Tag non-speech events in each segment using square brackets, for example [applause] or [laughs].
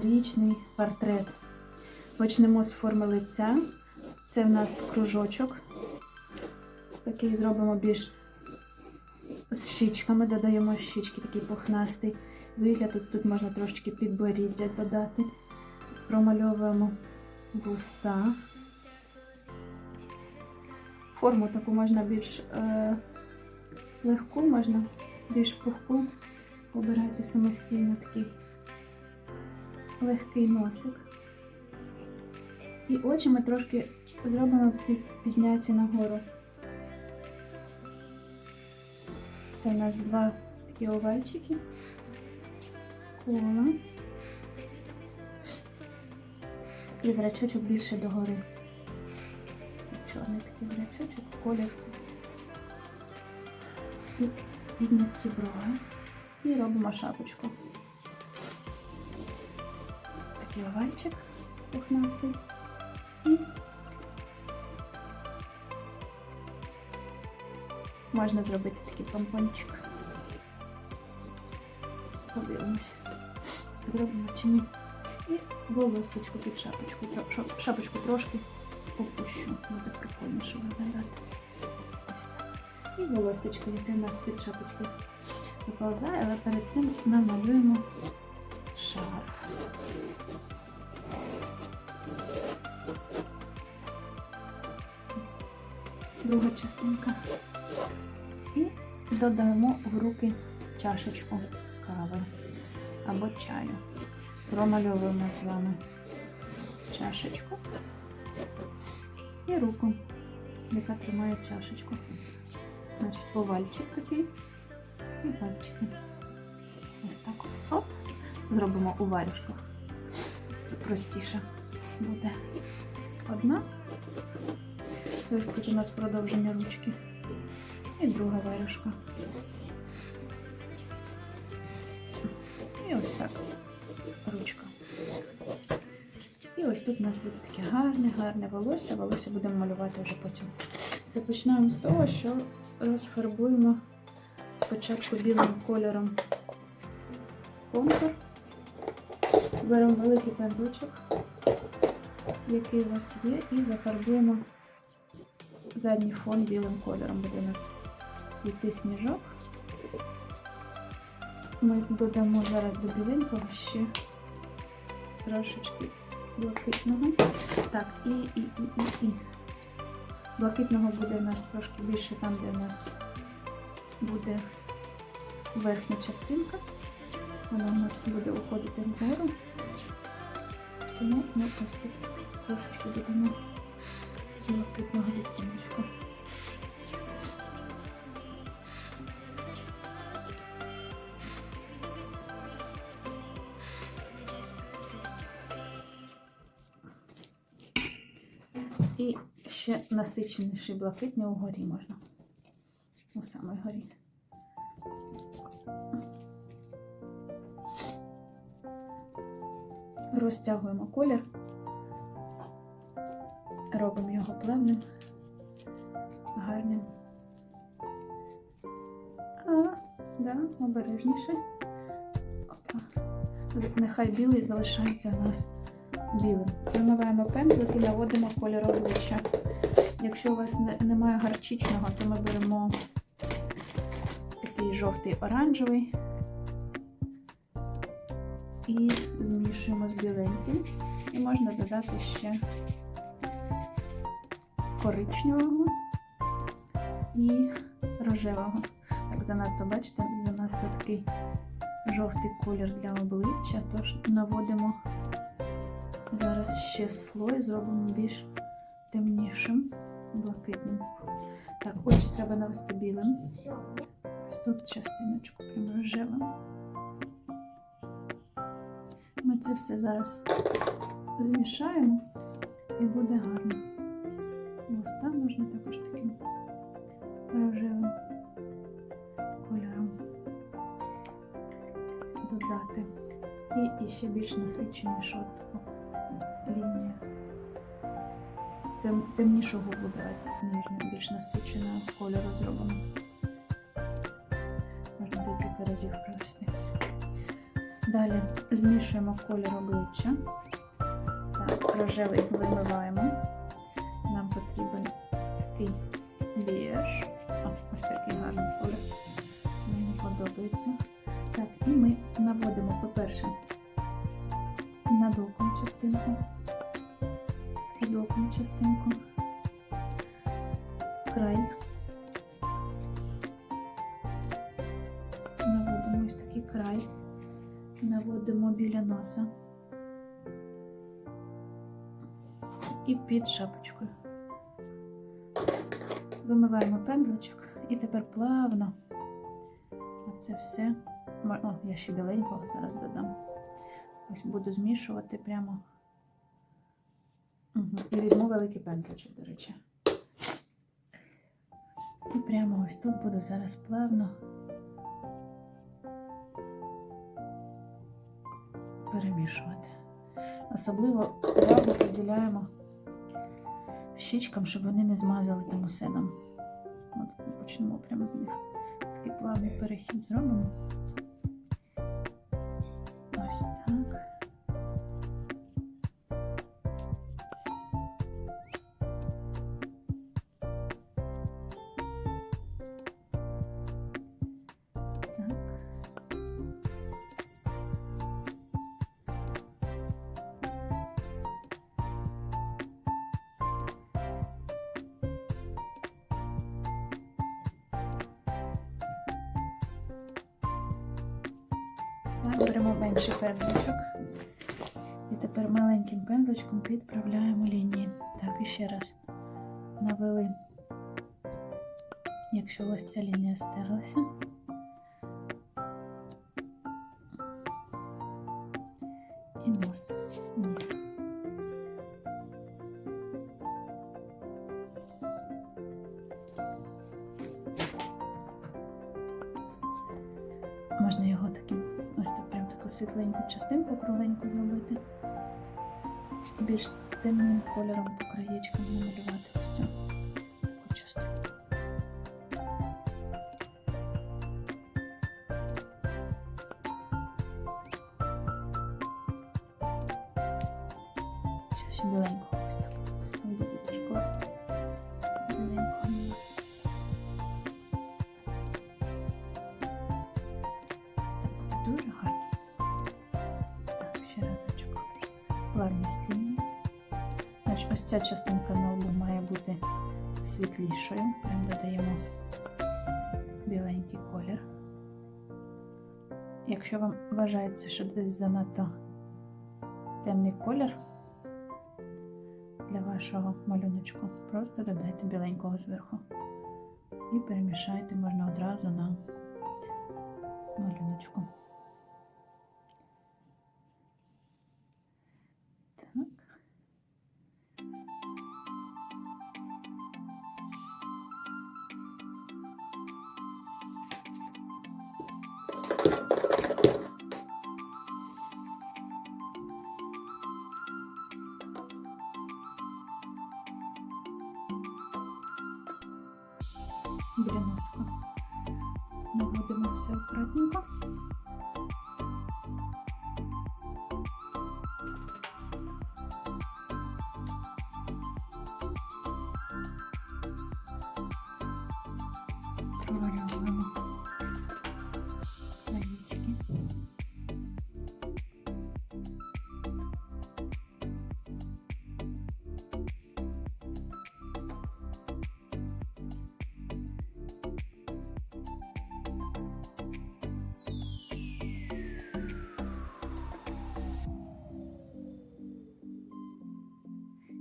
19-річний портрет. Почнемо з форми лиця. Це в нас кружочок. Такий зробимо більш з щічками, додаємо щічки, такий пухнастий вигляд. Тут, тут можна трошечки підборіддя додати. Промальовуємо вуста. Форму таку можна більш е, легку, можна більш пухку. Обирайте самостійно такий легкий носик. І очі ми трошки зробимо під, підняті нагору. Це у нас два такі овальчики. Кола. І зрачочок більше догори. Чорний такий зрачочок, колір. І підняті брови. І робимо шапочку. Такий овальчик пухнастий. І можна зробити такий помпончик. Подивимось. Зробимо чи ні. І волосечку під шапочку. Шапочку трошки опущу. Буде прикольніше виглядати. Ось так. І волосечко, яке в нас під шапочкою виповзає, але перед цим намалюємо шарф. Друга частинка. І додаємо в руки чашечку кави або чаю. Промальовуємо з вами чашечку і руку, яка тримає чашечку. Значить, овальчик такий і пальчики. Ось так. Оп. Зробимо у варюшках. Простіше буде одна. Ось тут у нас продовження ручки. І друга варюшка. І ось так ручка. І ось тут у нас буде таке гарне, гарне волосся. Волосся будемо малювати вже потім. Все з того, що розфарбуємо спочатку білим кольором контур. Беремо великий пензличок, який у вас є, і зафарбуємо задній фон білим кольором. Буде у нас йти сніжок. Ми додамо зараз до біленького ще трошечки блакитного. Так, і, і, і, і, і. Блакитного буде у нас трошки більше там, де у нас буде верхня частинка. Вона у нас буде уходити вгору. Тому ми ось трошечки додамо блакитного відтіночку. І ще насиченіший блакитний угорі можна. У самій горі. Розтягуємо колір, робимо його плавним, гарним. А, да, обережніше. Опа. Нехай білий залишається у нас білим. Промиваємо пензлик і наводимо кольор обличчя. Якщо у вас не- немає гарчичного, то ми беремо такий жовтий оранжевий і змішуємо з біленьким. І можна додати ще коричневого і рожевого. Так, занадто, бачите, занадто такий жовтий колір для обличчя, тож наводимо зараз ще слой, зробимо більш темнішим, блакитним. Так, очі треба навести білим. Ось тут частиночку прям рожевим. Це все зараз змішаємо і буде гарно. Вуста можна також таким рожевим кольором додати. І, і ще більш насиченішу от таку лінію. Тем, темнішого буде нижнього, більш насиченого кольору зробимо. Можна декілька разів провести. Далі змішуємо колір обличчя. Так, рожевий вимиваємо. Нам потрібен такий біж. О, ось такий гарний колір. Мені подобається. Так, і ми наводимо, по-перше, на долком частинку, під оком частинку, край. Наводимо ось такий край, наводимо біля носа і під шапочкою. Вимиваємо пензличок і тепер плавно оце все. О, я ще біленького зараз додам. Ось буду змішувати прямо. Угу. І візьму великий пензличок, до речі. І прямо ось тут буду зараз плавно перемішувати. Особливо увагу приділяємо щічкам, щоб вони не змазали там усе нам. От почнемо прямо з них. Такий плавний перехід зробимо. Так, беремо менший пензличок. І тепер маленьким пензличком підправляємо лінії. Так, і ще раз навели. Якщо ось ця лінія стерлася. І нос. Ніс. Світленьку частинку кругленьку зробити. Більш темним кольором по краєчкам намалювати Лінії. Значить, ось ця частинка на має бути світлішою. Прям додаємо біленький колір. Якщо вам вважається, що десь занадто темний колір для вашого малюночку, просто додайте біленького зверху. І перемішайте можна одразу на малюночку. Наводимо все акуратненько.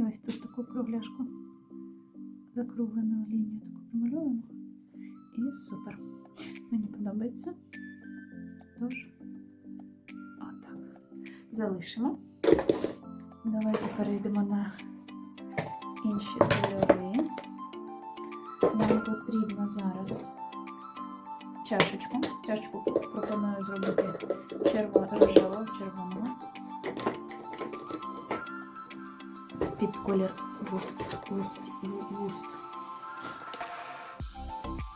І ось тут таку кругляшку закруглену лінію таку промальовуємо. І супер. Мені подобається. Тож, отак. Залишимо. Давайте перейдемо на інші кольори. Нам потрібно зараз чашечку. Чашечку пропоную зробити черво рожевого, червоного. Під колір вуст, вуст, вуст.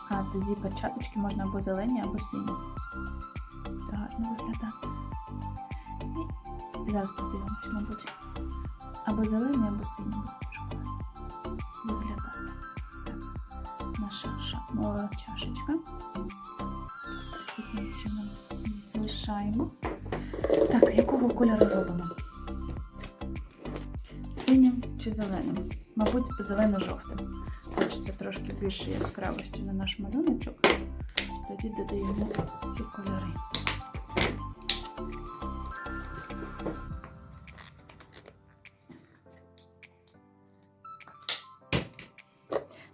А тоді перчаточки можна або зелені, або сині. Це гарно виглядати. Зараз подивимось, мабуть. Або зелений, або шоколад. Виглядати. Так. Наша ша... чашечка. Залишаємо. Так, якого кольору робимо? Чи зеленим? Мабуть, зелено-жовтим. Хочеться трошки більше яскравості на наш малюночок. Тоді додаємо ці кольори.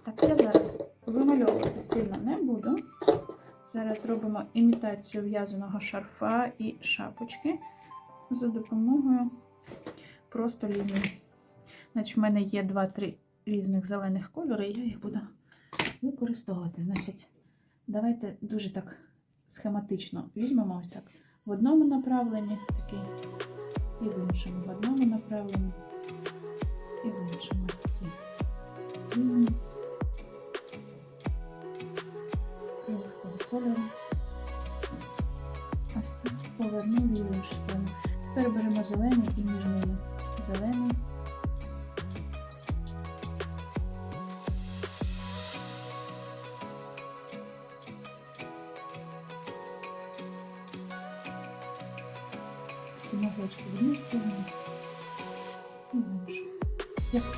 Так, я зараз вимальовувати сильно не буду. Зараз робимо імітацію в'язаного шарфа і шапочки за допомогою просто лінії. Значить, в мене є 2-3 різних зелених кольори, і я їх буду використовувати. Значить, давайте дуже так схематично візьмемо ось так. В одному направленні такий, і в іншому. В одному направленні, і в іншому такі лінії. Кольору. Ось тут повернули в іншу сторону. Тепер беремо зелений і між ними зелений.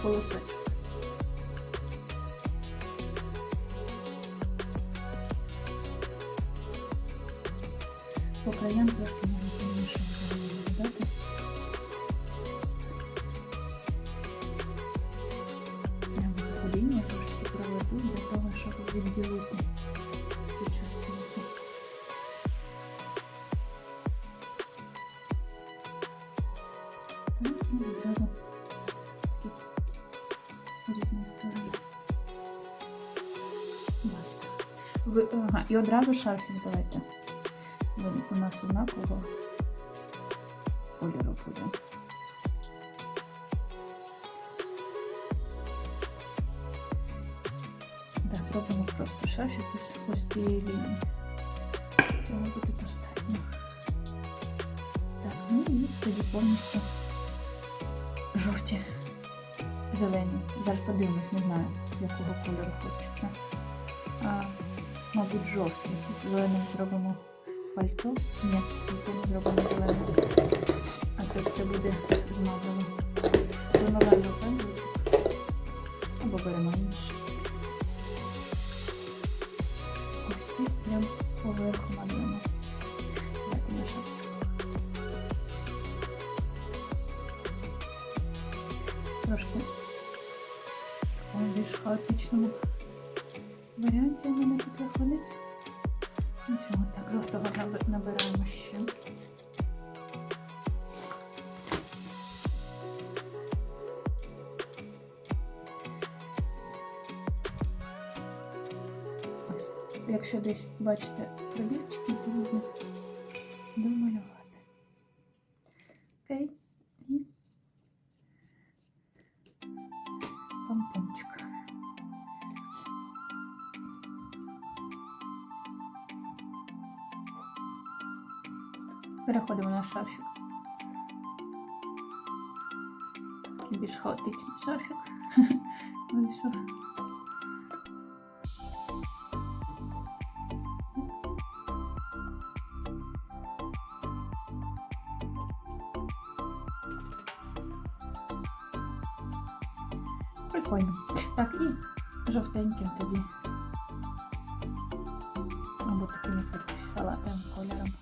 Як. По краям трошки можна і одразу шарфік давайте. Він у нас однакового кольору буде. Да, зробимо просто шарфік із ось цієї лінії. Цього буде достатньо. Так, ну і тоді повністю жовті, зелені. Зараз подивимось, не знаю, якого кольору хочеться. Мабуть, жовтий. Зеленим зробимо пальто. Ні, пальто не зробимо зеленим. А то все буде змазано. Вимиваємо пензлик. Або беремо Нічого так, жовтого наби- набираємо ще. Ось. Якщо десь бачите пробірчики, то на шарфік. Такий більш хаотичний шарфік. Вийшов. [laughs] Прикольно. Так, і жовтеньким тоді. Або таким салатовим кольором.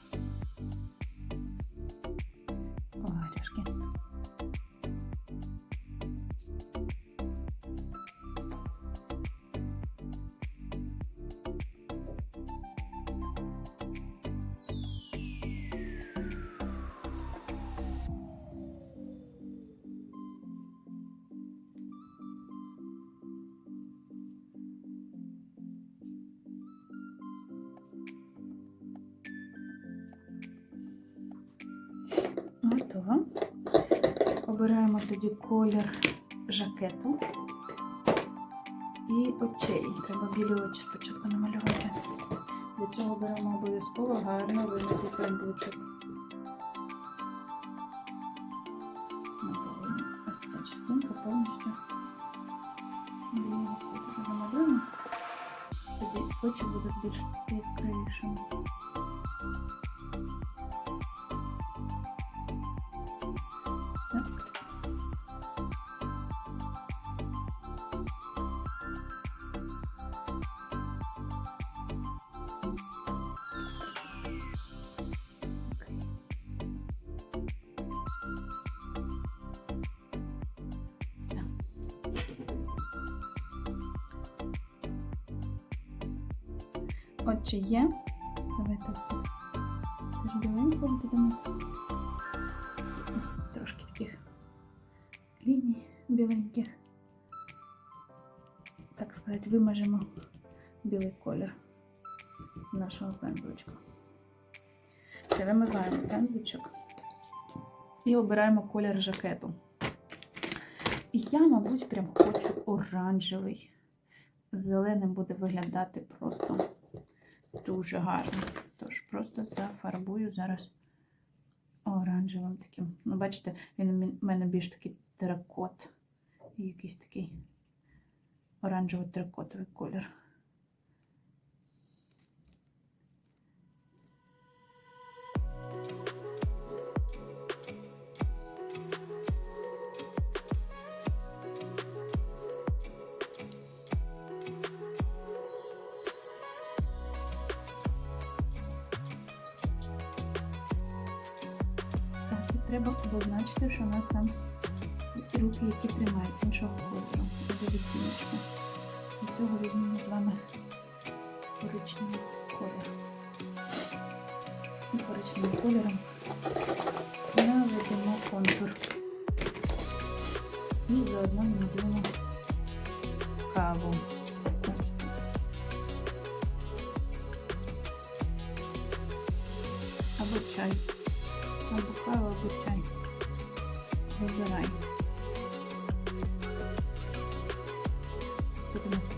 Готово. Обираємо тоді колір жакету і очей. Треба білі очі спочатку намалювати. Для цього беремо обов'язково гарно вимитий пензличок. Отже, є. Давайте теж біленького будемо. Трошки таких ліній біленьких. Так сказати, вимажемо білий колір нашого пензличка. Вимиваємо пензличок і обираємо колір жакету. І я, мабуть, прям хочу оранжевий. Зеленим буде виглядати просто дуже гарно. Тож просто зафарбую зараз оранжевим таким. Ну, бачите, він в мене більш такий теракот. Якийсь такий оранжево-теракотовий колір. Треба обозначити, що у нас там руки, які тримають іншого кольору. Буде відтіночка. Для цього візьмемо з вами коричневий колір. І коричневим кольором наведемо контур. І заодно намалюємо каву. Або чай. Кава, або чай. Вибирай. Тут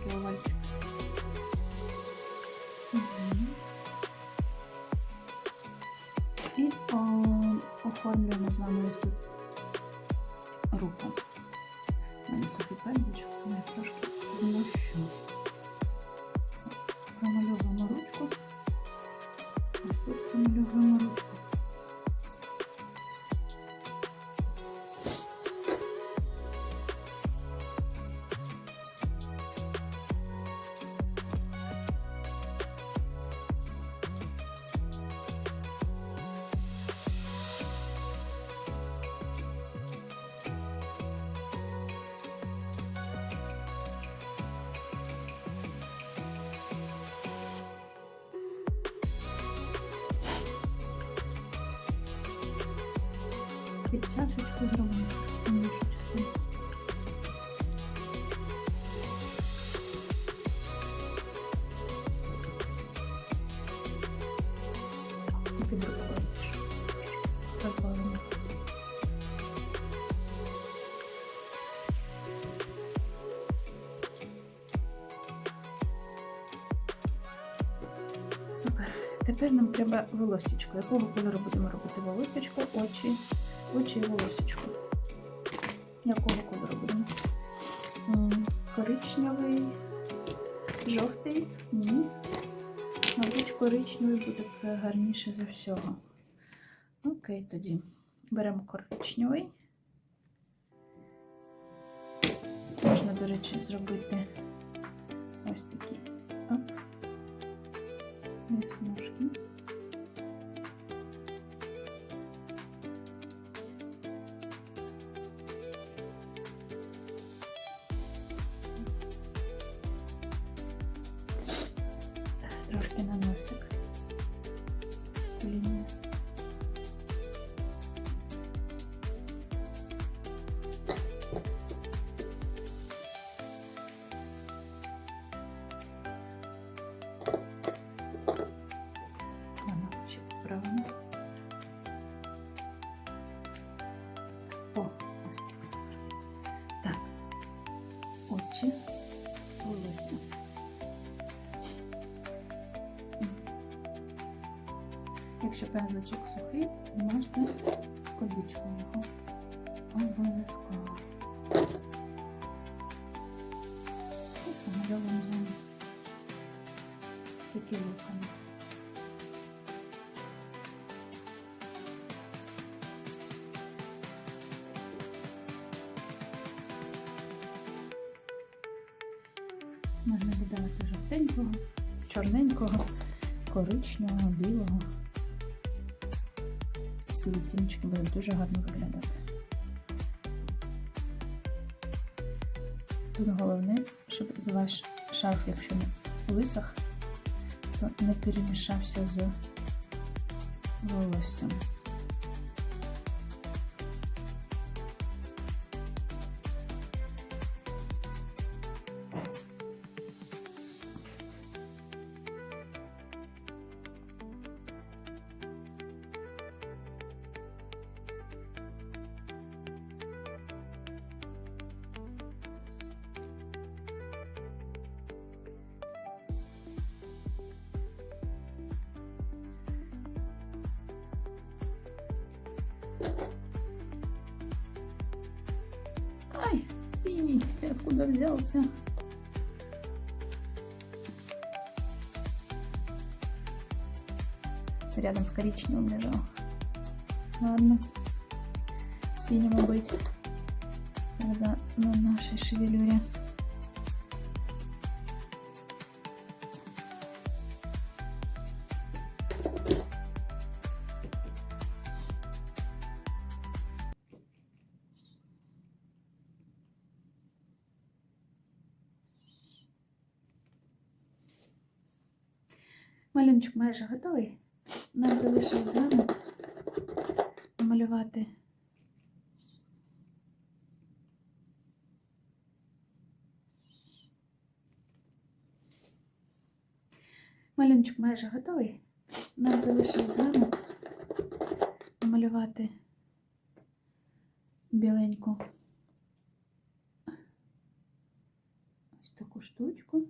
Під чашечку зробимо. Супер. Тепер нам треба волосічко. Якого кольору будемо робити волосічко, очі, очі і волосічко. Якого кольору будемо? Коричневий, жовтий? Ні. Мабуть, коричневий буде гарніше за всього. Окей, тоді беремо коричневий. Можна, до речі, зробити ось такі. ще пензличок сухий, і мажте кодичку його обов'язково. І помальовуємо з вами такі руками Можна додати жовтенького, чорненького, коричневого, білого. Всі відтіночки будуть дуже гарно виглядати. Тут головне, щоб ваш шарф, якщо не висох, то не перемішався з волоссям. Ай, синий, ты откуда взялся? Рядом с коричневым лежал. Ладно. Синему быть. Тогда на нашей шевелюре. Малюночок майже готовий. Нам залишилось з вами намалювати Малюночок майже готовий. Нам залишилось з вами намалювати біленьку ось таку штучку.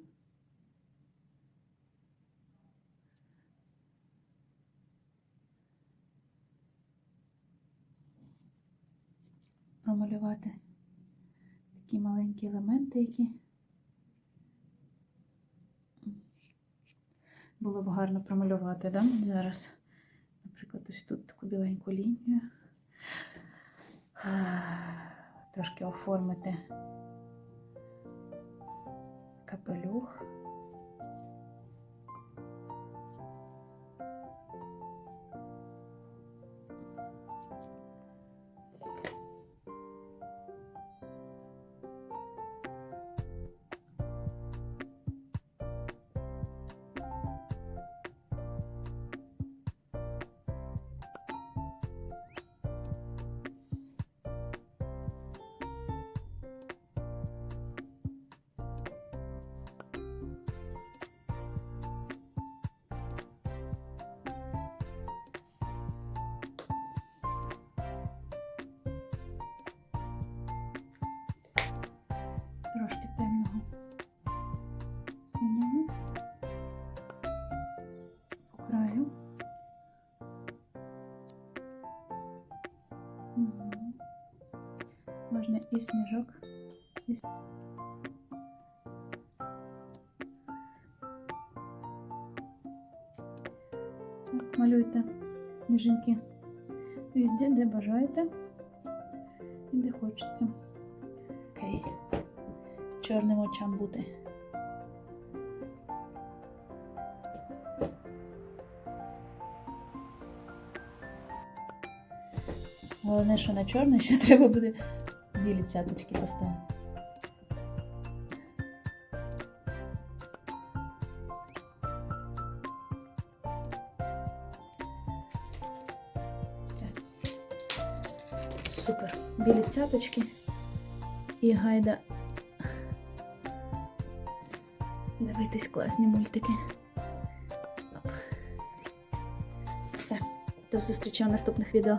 Промалювати такі маленькі елементи, які було б гарно промалювати, да? Зараз, наприклад, ось тут таку біленьку лінію. Трошки оформити капелюх. Трошки темного синього по краю. Мгм. Можна і сніжок. І... Малюйте сніжинки везде, де бажаєте і де хочеться. Окей чорним очам бути. Головне, що на чорне ще треба буде білі цяточки поставити. Все. Супер. Білі цяточки і гайда дивитись класні мультики. Все. До зустрічі у наступних відео.